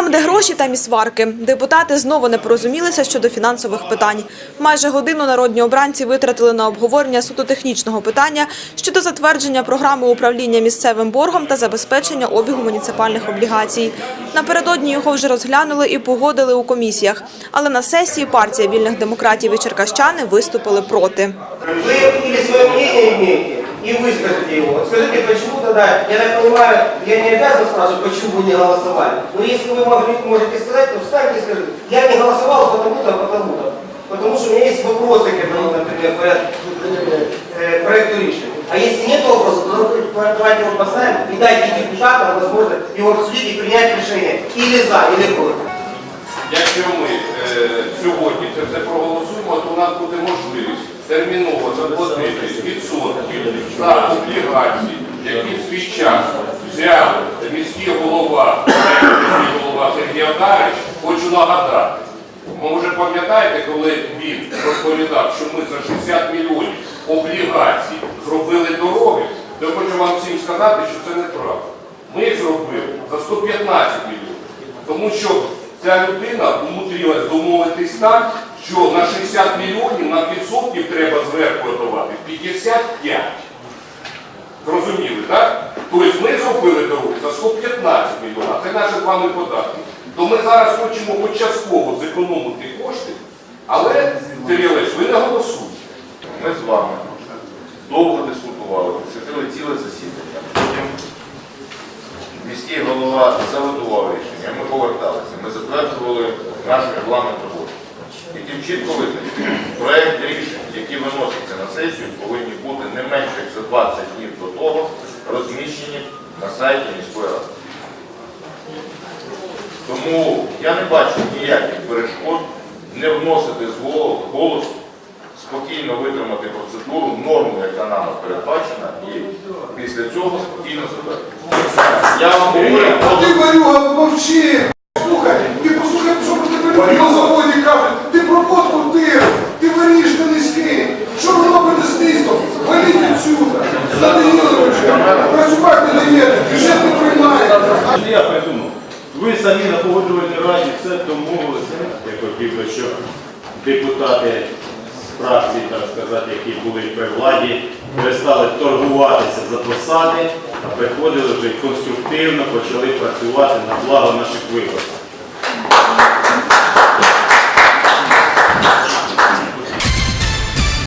Там, де гроші, там і сварки. Депутати знову не порозумілися щодо фінансових питань. Майже годину народні обранці витратили на обговорення суто технічного питання щодо затвердження програми управління місцевим боргом та забезпечення обігу муніципальних облігацій. Напередодні його вже розглянули і погодили у комісіях. Але на сесії партія вільних демократів і черкащани виступили проти. Свое мнение имеете и выскажите его. Вот скажите, почему тогда, я так понимаю, я не обязан спрашивать, почему вы не голосовали. Но если вы могли, можете сказать, то встаньте и скажите, я не голосовал потому-то, потому-то. Потому что у меня есть вопросы к этому, например, порядку, э, проекту решения. А если нет вопросов, то давайте его поставим и дайте депутатам возможность его обсудить и принять решение или за, или против. Якщо ми е, сьогодні це все проголосуємо, то у нас буде можливість терміново заплатити відсотків за облігації, які в свій час взяв міський голова, міський голова Сергій Одарич, хочу нагадати. Ви вже пам'ятаєте, коли він розповідав, що ми за 60 мільйонів облігацій зробили дороги, то я хочу вам всім сказати, що це неправда. Ми їх зробили за 115 мільйонів. Тому що ця людина умудрилась домовитись так, що на 60 мільйонів на відсотків треба зверху давати 55. Зрозуміли, так? Тобто ми зробили дорогу за 115 мільйонів, це наші з вами податки. То ми зараз хочемо хоч частково зекономити кошти, але, Сергій Олегович, ви не голосуєте. Ми з вами довго дискутували, посвятили ціле засідання. Потім міський голова заводував рішення, ми поверталися, ми затверджували наш регламент чітко визначено, проєкт рішень, які виносяться на сесію, повинні бути не менше як за 20 днів до того розміщені на сайті міської ради. Тому я не бачу ніяких перешкод не вносити з голосу, спокійно витримати процедуру, норму, яка нами передбачена, і після цього спокійно зробити. Я вам говорю, ти, Варюга, мовчи! Працювати не даєте, бюджет не приймаєте. Я придумав. Ви самі на погоджувальній раді все домовилися. Я хотів би, щоб депутати з фракції, так сказати, які були при владі, перестали торгуватися за посади, а приходили вже конструктивно почали працювати на благо наших виборців.